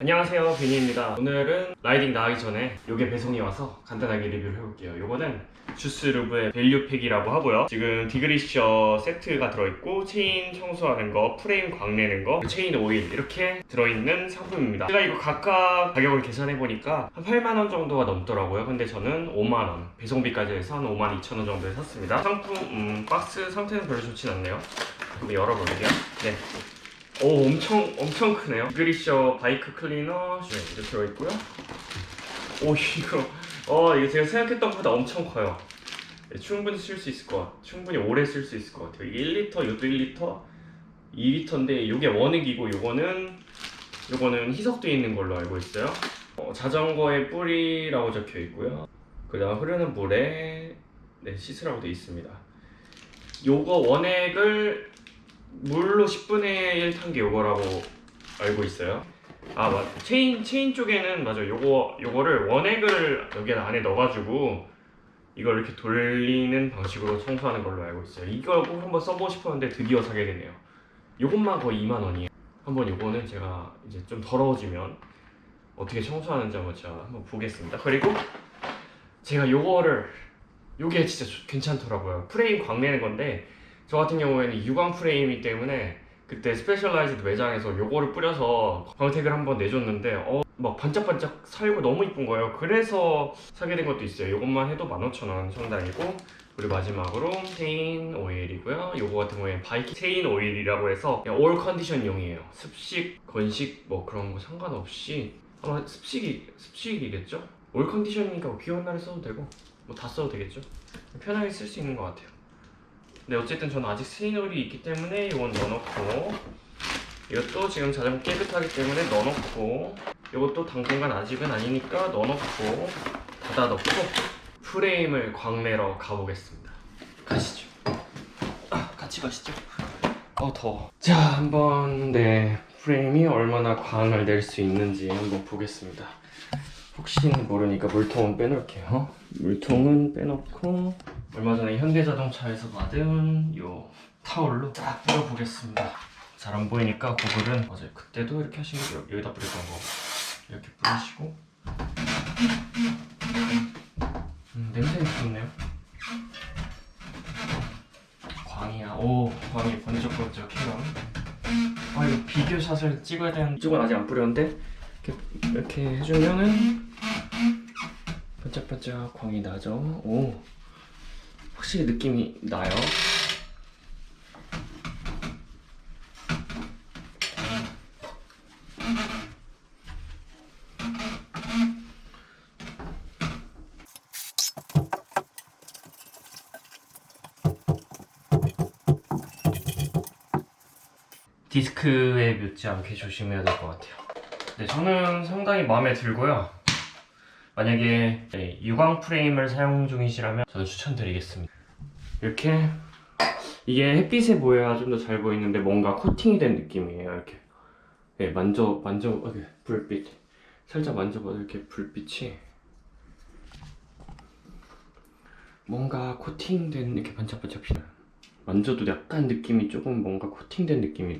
안녕하세요 비니입니다. 오늘은 라이딩 나가기 전에 요게 배송이 와서 간단하게 리뷰를 해볼게요. 요거는 주스루브의 밸류팩이라고 하고요. 지금 디그리셔 세트가 들어있고 체인 청소하는 거 프레임 광내는 거 체인 오일 이렇게 들어있는 상품입니다. 제가 이거 각각 가격을 계산해보니까 한 8만원 정도가 넘더라고요. 근데 저는 5만원 배송비까지 해서 한 5만 2천원 정도에 샀습니다. 상품 음, 박스 상태는 별로 좋진 않네요. 한번 열어볼게요. 네 오 엄청 엄청 크네요. 그리셔 바이크 클리너 네, 이렇게 들어있고요. 오 이거 어 이거 제가 생각했던 것보다 엄청 커요. 네, 충분히 쓸 수 있을 것 같아요 충분히 오래 쓸 수 있을 것 같아요. 이게 1리터 이것도 1리터 2리터인데 이게 원액이고 요거는 요거는 희석되어 있는 걸로 알고 있어요. 어, 자전거의 뿌리라고 적혀 있고요. 그 다음 흐르는 물에 네, 씻으라고 되어 있습니다. 요거 원액을 물로 10분의 1 탄 게 요거라고 알고 있어요. 아 맞. 체인 체인 쪽에는 맞아. 요거 요거를 원액을 여기 안에 넣어가지고 이걸 이렇게 돌리는 방식으로 청소하는 걸로 알고 있어요. 이걸 꼭 한번 써보고 싶었는데 드디어 사게 되네요. 요것만 거의 2만 원이에요. 한번 요거는 제가 이제 좀 더러워지면 어떻게 청소하는지 한번 제가 한번 보겠습니다. 그리고 제가 요거를 요게 진짜 좋- 괜찮더라고요. 프레임 광내는 건데 저 같은 경우에는 유광 프레임이기 때문에 그때 스페셜라이즈드 매장에서 요거를 뿌려서 광택을 한번 내줬는데 어, 막 반짝반짝 살고 너무 이쁜 거예요. 그래서 사게 된 것도 있어요. 요것만 해도 15,000원 상당이고 그리고 마지막으로 체인 오일이고요. 요거 같은 경우에 바이킹 체인 오일이라고 해서 올 컨디션용이에요. 습식, 건식 뭐 그런 거 상관없이 아마 습식이 습식이겠죠? 올 컨디션이니까 비 오는 날에 써도 되고 뭐 다 써도 되겠죠? 편하게 쓸 수 있는 것 같아요. 근데 어쨌든 저는 아직 스테인오일이 있기 때문에 이건 넣어놓고 이것도 지금 자전거 깨끗하기 때문에 넣어놓고 이것도 당분간 아직은 아니니까 넣어놓고 닫아놓고 프레임을 광내러 가보겠습니다. 가시죠. 아, 같이 가시죠. 어 더워. 자 한번 네 프레임이 얼마나 광을 낼 수 있는지 한번 보겠습니다. 혹시는 모르니까 물통은 빼놓을게요. 물통은 빼놓고 얼마 전에 현대자동차에서 받은 요 타올로 딱 뿌려보겠습니다. 잘 안 보이니까 구글은 맞아요. 그때도 이렇게 하시면. 여기다 뿌렸던 거 이렇게 뿌리시고 음, 냄새는 좋네요. 광이야. 오 광이 번쩍번쩍해요. 아 이거 비디오 샷을 찍어야 되는 이쪽은 아직 안 뿌렸는데 이렇게 이렇게 해주면은 반짝반짝 광이 나죠. 오 확실히 느낌이 나요. 디스크에 묻지 않게 조심해야 될 것 같아요. 네, 저는 상당히 마음에 들고요. 만약에 네, 유광 프레임을 사용 중이시라면 저는 추천드리겠습니다. 이렇게 이게 햇빛에 보여야 좀 더 잘 보이는데 뭔가 코팅이 된 느낌이에요. 이렇게 네, 만져 만져 어, 네, 불빛 살짝 만져봐도 이렇게 불빛이 뭔가 코팅된 이렇게 반짝반짝 빛나요. 만져도 약간 느낌이 조금 뭔가 코팅된 느낌이